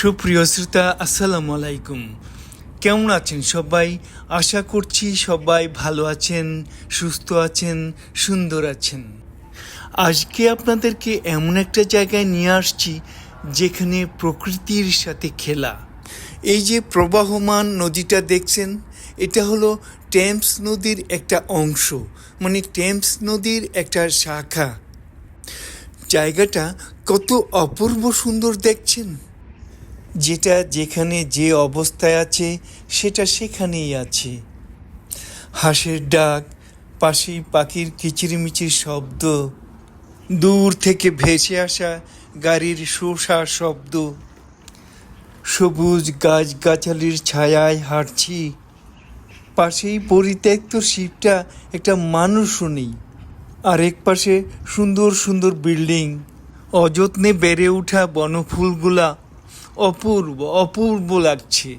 সুপ্রিয় শ্রোতা, আসসালামু আলাইকুম। কেমন আছেন সবাই? আশা করছি সবাই ভালো আছেন, সুস্থ আছেন, সুন্দর আছেন। আজকে আপনাদেরকে এমন একটা জায়গায় নিয়ে আসছি, যেখানে প্রকৃতির সাথে খেলা। এই যে প্রবাহমান নদীটা দেখছেন, এটা হলো টেমস নদীর একটা অংশ মানে টেমস নদীর একটা শাখা। জায়গাটা কত অপূর্ব সুন্দর দেখছেন। যেটা যেখানে যে অবস্থায় আছে, সেটা সেখানেই আছে। হাঁসের ডাক পাশেই পাখির কিচিরমিচির শব্দ, দূর থেকে ভেসে আসা গাড়ির শোষা শব্দ। সবুজ গাছগাছালির ছায়ায় হাঁটছি। পাশেই পরিত্যক্ত শিবটা একটা মানুষও নেই। আরেক পাশে সুন্দর সুন্দর বিল্ডিং। অযত্নে বেড়ে ওঠা বনফুলগুলা অপূর্ব অপূর্ব লাগছে।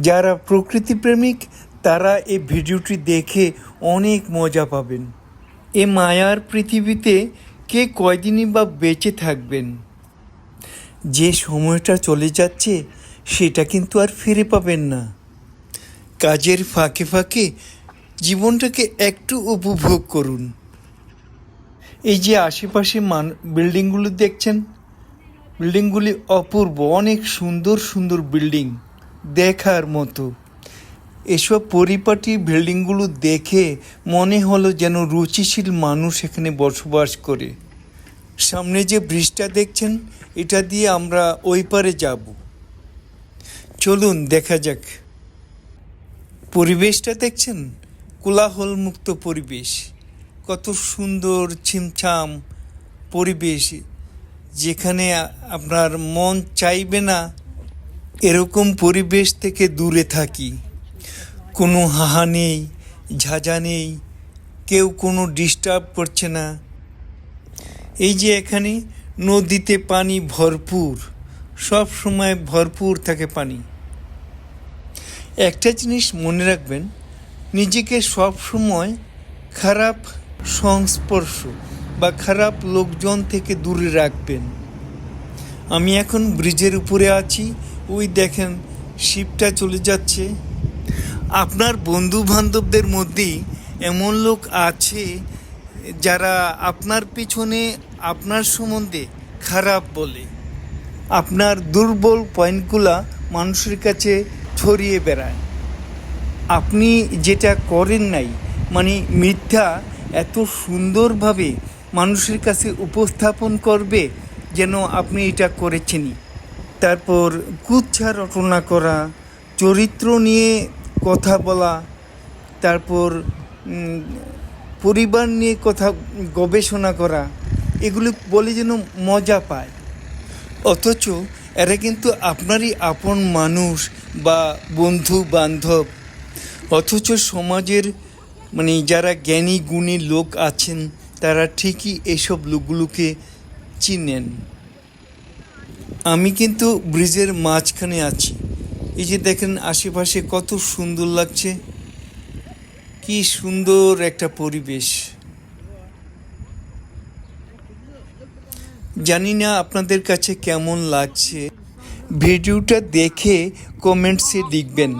যারা প্রকৃতিপ্রেমিক, তারা এই ভিডিওটি দেখে অনেক মজা পাবেন। এ মায়ার পৃথিবীতে কে কয়দিনই বা বেঁচে থাকবেন? যে সময়টা চলে যাচ্ছে, সেটা কিন্তু আর ফিরে পাবেন না। কাজের ফাঁকে ফাঁকে জীবনটাকে একটু উপভোগ করুন। এই যে আশেপাশে মান, বিল্ডিংগুলো দেখছেন বিল্ডিংগুলি অপূর্ব, অনেক সুন্দর সুন্দর বিল্ডিং দেখার মতো। এসব পরিপাটি বিল্ডিংগুলো দেখে মনে হলো যেন রুচিশীল মানুষ এখানে বসবাস করে। সামনে যে ব্রিজটা দেখছেন, এটা দিয়ে আমরা ওই পারে যাব। চলুন, দেখা যাক। পরিবেশটা দেখছেন? কোলাহল মুক্ত পরিবেশ। কত সুন্দর, ছিমছাম পরিবেশ। যেখানে আপনার মন চাইবে না, এরকম পরিবেশ থেকে দূরে থাকি। কোনো হাহা নেই, ঝাঁঝা নেই, কেউ কোনো ডিস্টার্ব করছে না। এই যে এখানে নদীতে পানি ভরপুর, সব সময় ভরপুর থাকে পানি। একটা জিনিস মনে রাখবেন, নিজেকে সব সময় খারাপ সংস্পর্শ বা খারাপ লোকজন থেকে দূরে রাখবেন। আমি এখন ব্রিজের উপরে আছি। ওই দেখেন, শিপটা চলে যাচ্ছে। আপনার বন্ধু বান্ধবদের মধ্যেই এমন লোক আছে যারা আপনার পিছনে আপনার সম্বন্ধে খারাপ বলে। আপনার দুর্বল পয়েন্টগুলা মানুষের কাছে ছড়িয়ে বেড়ায়। আপনি যেটা করেন নাই মানে মিথ্যা এত সুন্দরভাবে মানুষের কাছে উপস্থাপন করবে যেন আপনি এটা করেছেনই। তারপর কুচ্ছা রটনা করা, চরিত্র নিয়ে কথা বলা, তারপর পরিবার নিয়ে কথা গবেষণা করা, এগুলি বলে যেন মজা পায়। অথচ এরা কিন্তু আপনারই আপন মানুষ বা বন্ধু বান্ধব। অথচ সমাজের মানে যারা জ্ঞানী গুণী লোক আছেন তারা ঠিকই এসব লোকগুলোকে চিনেন। আমি কিন্তু ব্রিজের মাঝখানে আছি। এই যে দেখেন আশেপাশে কত সুন্দর লাগছে। কি সুন্দর একটা পরিবেশ। জানি না আপনাদের কাছে কেমন লাগছে। ভিডিওটা দেখে কমেন্টসে লিখবেন।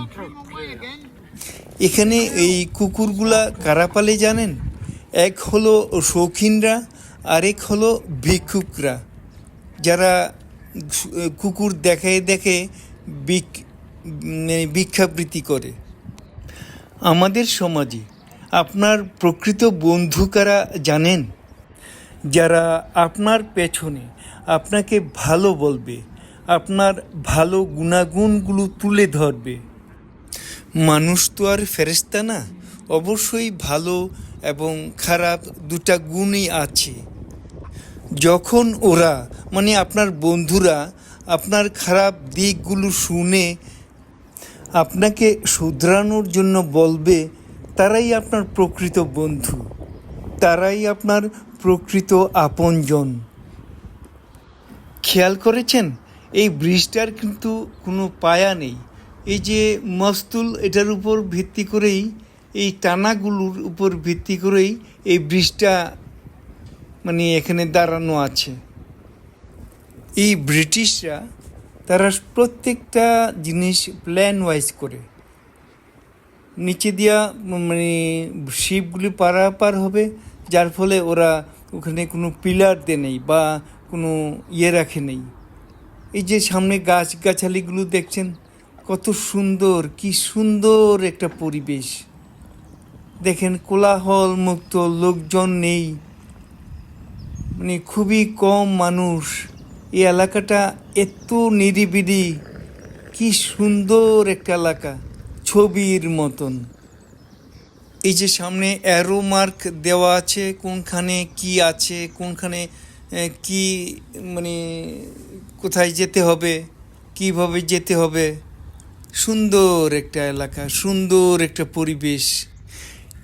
এখানে এই কুকুরগুলা কারা পালে জানেন? এক হলো শৌখিনরা, আরেক হলো ভিক্ষুকরা। যারা কুকুর দেখে দেখে মানে ভিক্ষাবৃত্তি করে। আমাদের সমাজে আপনার প্রকৃত বন্ধু কারা জানেন? যারা আপনার পেছনে আপনাকে ভালো বলবে, আপনার ভালো গুণাগুণগুলো তুলে ধরবে। মানুষ তো আর ফেরেস্তা না। অবশ্যই ভালো এবং খারাপ দুটা গুণই আছে। যখন ওরা মানে আপনার বন্ধুরা, আপনার খারাপ দিকগুলো শুনে আপনাকে শুধরানোর জন্য বলবে, তারাই আপনার প্রকৃত বন্ধু, তারাই আপনার প্রকৃত আপনজন। খেয়াল করেছেন? এই ব্রিজটার কিন্তু কোনো পায়া নেই। এই যে মস্তুল, এটার উপর ভিত্তি করেই এই টানাগুলোর উপর ভিত্তি করেই এই ব্রিজটা মানে এখানে দাঁড়ানো আছে। এই ব্রিটিশরা তারা প্রত্যেকটা জিনিস প্ল্যান ওয়াইজ করে। নিচে দিয়া মানে শিপগুলি পারাপার হবে, যার ফলে ওরা ওখানে কোনো পিলার দিয়ে নেই বা কোনো ইয়ে রাখে নেই। এই যে সামনে গাছ গাছালিগুলো দেখছেন, কত সুন্দর, কি সুন্দর একটা পরিবেশ। দেখেন কোলাহল মুক্ত লোকজন নেই। মানে খুবই কম মানুষ। এই এলাকাটা এত নিরিবিলি, কি সুন্দর একটা এলাকা, ছবির মতন। এই যে সামনে অ্যারো মার্ক দেওয়া আছে, কোনখানে কি আছে, কোনখানে কি মানে কোথায় যেতে হবে, কীভাবে যেতে হবে। সুন্দর একটা এলাকা, সুন্দর একটা পরিবেশ।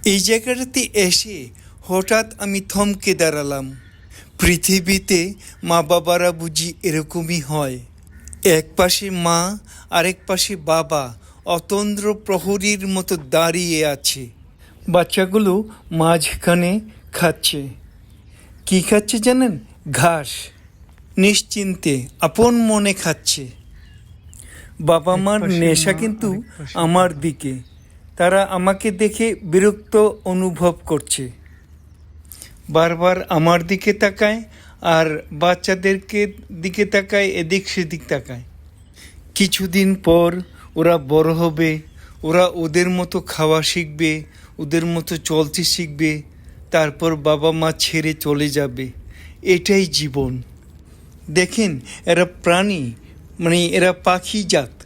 এই জায়গাটাতে এসে হঠাৎ আমি থমকে দাঁড়ালাম। পৃথিবীতে মা বাবারা বুঝি এরকমই হয়। এক পাশে মা আরেক পাশে বাবা অতন্দ্র প্রহরীর মতো দাঁড়িয়ে আছে। বাচ্চাগুলো মাঝখানে খাচ্ছে। কি খাচ্ছে জানেন? ঘাস। নিশ্চিন্তে আপন মনে খাচ্ছে। বাবা মার নেশা কিন্তু আমার দিকে। তারা আমাকে দেখে বিরক্ত অনুভব করছে। বারবার আমার দিকে তাকায় আর বাচ্চাদেরকে দিকে তাকায়, এদিক সেদিক তাকায়। কিছুদিন পর ওরা বড় হবে, ওরা ওদের মতো খাওয়া শিখবে, ওদের মতো চলতে শিখবে, তারপর বাবা মা ছেড়ে চলে যাবে। এটাই জীবন। দেখেন, এরা প্রাণী মানে এরা পাখি জাত।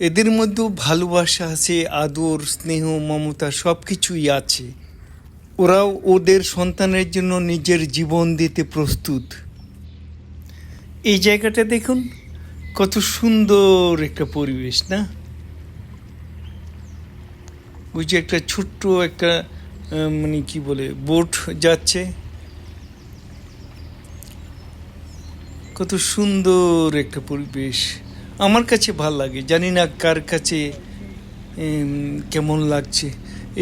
এদের মধ্যেও ভালোবাসা আছে, আদর, স্নেহ, মমতা সব কিছুই আছে। ওরাও ওদের সন্তানের জন্য নিজের জীবন দিতে প্রস্তুত। এই জায়গাটা দেখুন, কত সুন্দর একটা পরিবেশ, না? ওই যে একটা ছোট্ট একটা মানে কি বলে, বোট যাচ্ছে। কত সুন্দর একটা পরিবেশ। আমার কাছে ভালো লাগে। জানি না কার কাছে কেমন লাগছে।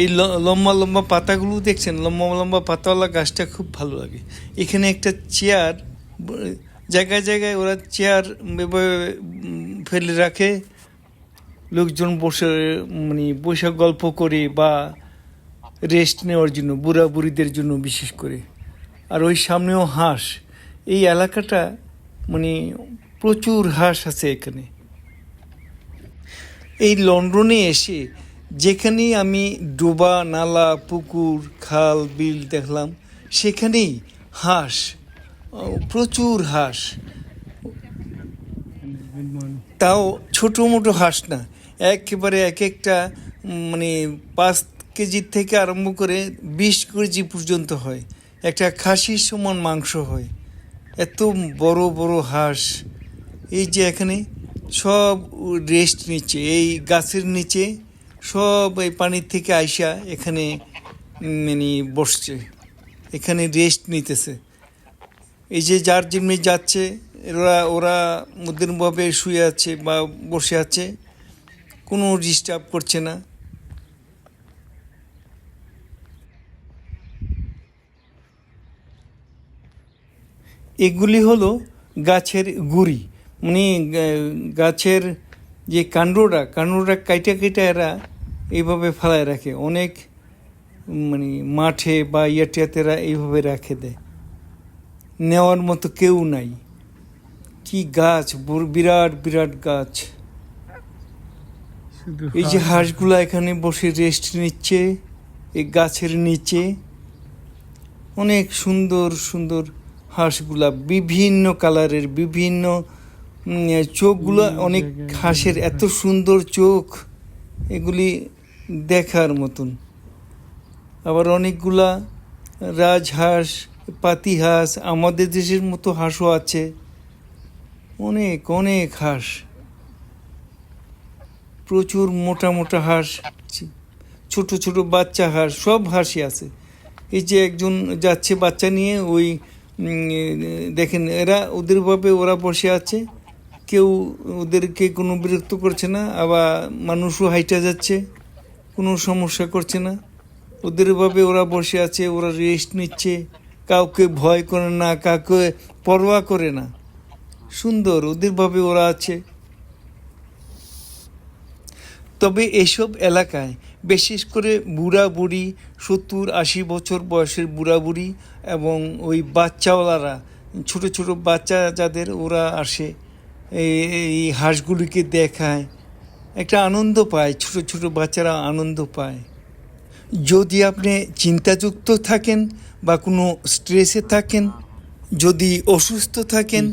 এই লম্বা লম্বা পাতাগুলো দেখছেন? লম্বা লম্বা পাতাওয়ালা গাছটা খুব ভালো লাগে। এখানে একটা চেয়ার জায়গায় জায়গায় ওরা চেয়ার ফেলে রাখে। লোকজন বসে মানে বসে গল্প করে বা রেস্ট নেওয়ার জন্য বুড়া বুড়িদের জন্য বিশেষ করে। আর ওই সামনেও হাঁস। এই এলাকাটা মানে প্রচুর হাঁস আছে এখানে। এই লন্ডনে এসে যেখানেই আমি ডোবা, নালা, পুকুর, খাল, বিল দেখলাম, সেখানেই হাঁস প্রচুর হাঁস। তাও ছোটো মোটো হাঁস না, একেবারে এক একটা মানে পাঁচ কেজি থেকে আরম্ভ করে বিশ কেজি পর্যন্ত হয়। একটা খাসির সমান মাংস হয়। এত বড় বড় হাঁস। এই যে এখানে সব রেস্ট নিচ্ছে, এই গাছের নিচে সব এই পানির থেকে আইসা এখানে মানে বসছে। এখানে রেস্ট নিতেছে। এই যে যার জন্য যাচ্ছে ওরা ওরা মধ্যমভাবে শুয়ে আছে বা বসে আছে, কোনো ডিস্টার্ব করছে না। এগুলি হলো গাছের গুড়ি। গা- গাছের যে কাণ্ডটা কাণ্ডটা কাইটা কাইটা এরা এইভাবে ফেলায় রাখে। অনেক মানে মাঠে বা ইয়াটিয়াতে এরা এইভাবে রাখে দেয় নেওয়ার মতো কেউ নাই। কি গাছ বিরাট বিরাট গাছ। এই যে হাঁস। হাঁসগুলা এখানে বসে রেস্ট নিচ্ছে এই গাছের নিচে অনেক সুন্দর সুন্দর হাঁসগুলা বিভিন্ন কালারের বিভিন্ন চোখগুলো অনেক হাঁসের এত সুন্দর চোখ এগুলি দেখার মতন। আবার অনেকগুলা রাজহাঁস পাতি হাঁস আমাদের দেশের মতো হাঁসও আছে। অনেক অনেক হাঁস। প্রচুর মোটা মোটা হাঁস ছোট ছোট বাচ্চা হাঁস সব হাঁসই আছে। এই যে একজন যাচ্ছে বাচ্চা নিয়ে ওই দেখেন এরা ওদেরভাবে ওরা বসে আছে। কেউ ওদেরকে কোনো বিরক্ত করছে না, আবার মানুষও হাইটা যাচ্ছে, কোনো সমস্যা করছে না। ওদেরভাবে ওরা বসে আছে, ওরা রেস্ট নিচ্ছে, কাউকে ভয় করে না, কাউকে পরোয়া করে না। সুন্দর ওদেরভাবে ওরা আছে। তবে এসব এলাকায় বিশেষ করে বুড়া বুড়ি সত্তর আশি বছর বয়সের বুড়া বুড়ি এবং ওই বাচ্চাওয়ালারা, ছোট ছোট বাচ্চা যাদের ওরা আসে এই হাঁসগুলিকে দেখায় একটা আনন্দ পায় ছোট ছোট বাচ্চারা আনন্দ পায়। যদি আপনি চিন্তাযুক্ত থাকেন বা কোনো স্ট্রেসে থাকেন যদি অসুস্থ থাকেন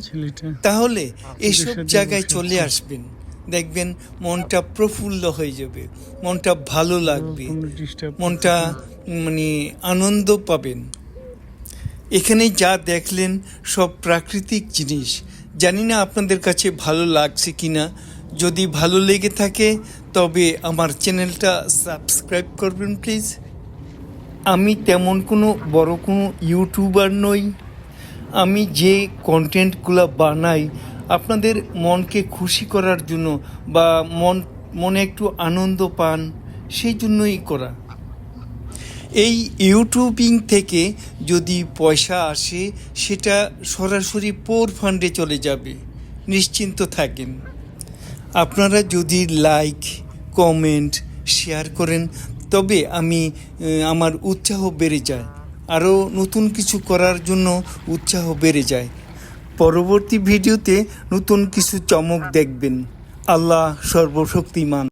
তাহলে এইসব সাথে জায়গায় চলে আসবেন। দেখবেন মনটা প্রফুল্ল হয়ে যাবে মনটা ভালো লাগবে মনটা মানে আনন্দ পাবেন। এখানে যা দেখলেন সব প্রাকৃতিক জিনিস জানি না আপনাদের কাছে ভালো লাগছে কিনা। যদি ভালো লেগে থাকে, তবে আমার চ্যানেলটা সাবস্ক্রাইব করবেন, প্লিজ। আমি তেমন কোনো বড় কোনো ইউটিউবার নই। আমি যে কন্টেন্টগুলো বানাই, আপনাদের মনকে খুশি করার জন্য বা মন, মনে একটু আনন্দ পান, সেই জন্যই করা। এই ইউটিউবিং থেকে যদি পয়সা আসে, সেটা সরাসরি পোর ফান্ডে চলে যাবে। নিশ্চিন্ত থাকেন। আপনারা যদি লাইক কমেন্ট শেয়ার করেন, তবে আমি আমার উৎসাহ বেড়ে যায়। আরও নতুন কিছু করার জন্য উৎসাহ বেড়ে যায়। পরবর্তী ভিডিওতে নতুন কিছু চমক দেখবেন। আল্লাহ সর্বশক্তিমান।